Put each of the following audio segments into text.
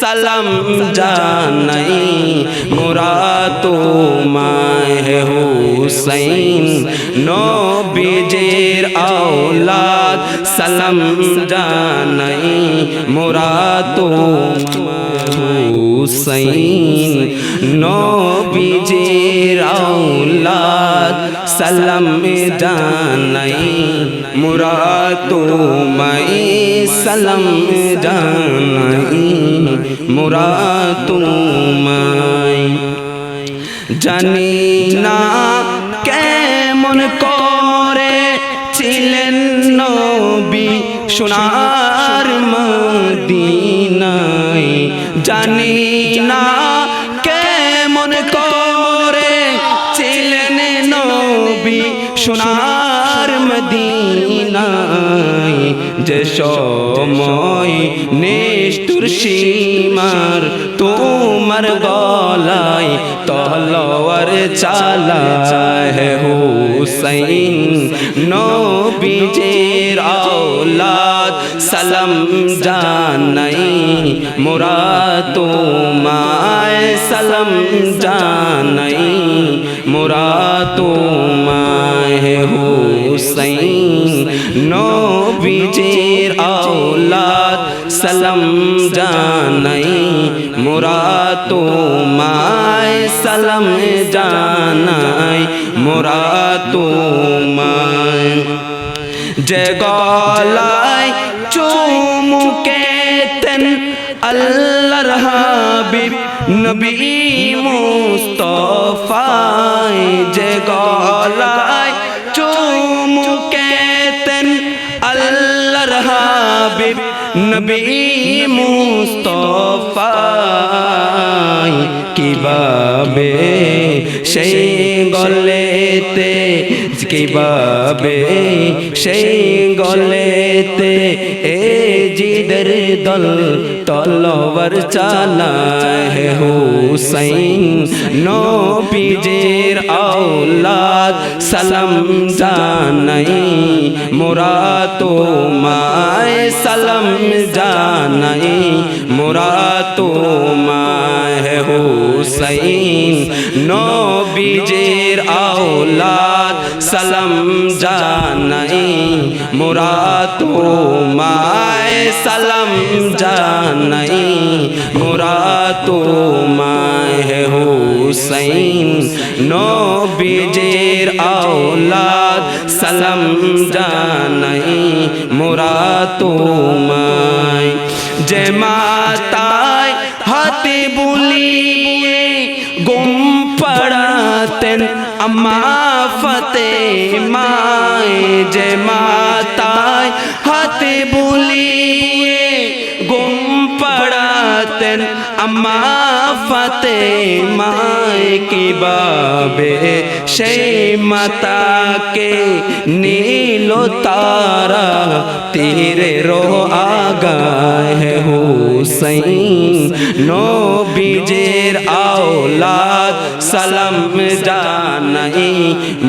سلم جانائی مراد مائے حسین نو بیجیر اولاد سلم جانائی مراد হুসাইন, নবীজের আওলাদ, সালাম জানাই মোরা তোমায় সালাম জানাই মোরা তোমায় জানি না কেমন করে ছিলেন নবী মদিনায় জানি না কেমন করে ছিলেন নবী সোনার মদিনায়। যে সময় নিষ্ঠুর সীমার তোমার গলায় তলোয়ার চালায় হুসাইন নবীজের আওলাদ সালাম জানাই মোরা তোমায় সালাম জানাই মোরা তোমায় হুসাইন নবীজের আওলাদ। সালাম জানাই মোরা তোমায় সালাম জানাই মোরা তোমায় যে গলায় চুমুকেতেন আল্লাহর হাবিব নবী মুস্তফায় যে গলায় চুমুকেতেন আল্লাহর হাবিব নবী মুস্তফায় কীভাবে সেই গলেতে কীভাবে সেই গলেতে এ জিদের দল تلور چالا ہے حسین نو پیجیر اولاد سلم جانائی مراتو مائے سلم جانائی مراتو مائے حسین نو بیجیر اولاد سلم جانئی مراتو مائے سلم جانئی مرا تو حسین۔ نو بیجیر اولاد سلم جانئی مرا تو جے ماتا ہاتھ بولیے، گم پڑا تین اما فتح جے ماتا বুলিয়ে গুম পড়াতেন আম্মা ফতে মায় কীভাবে সেই মাতাকে নীল তারা তেরে রো আগায় হুসাইন নবীজের আওলাদ সালাম জানাই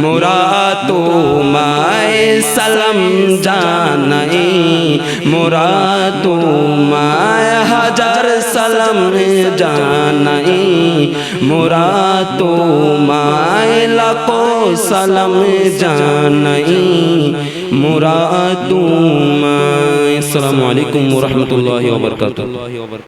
مرا تو مائے سلم جانائی مرا تو مائے حجر سلم جانائی مرا تو مائے لکو سلم جانائی مرا تو مائے السلام علیکم ورحمۃ اللہ وبرکاتہ۔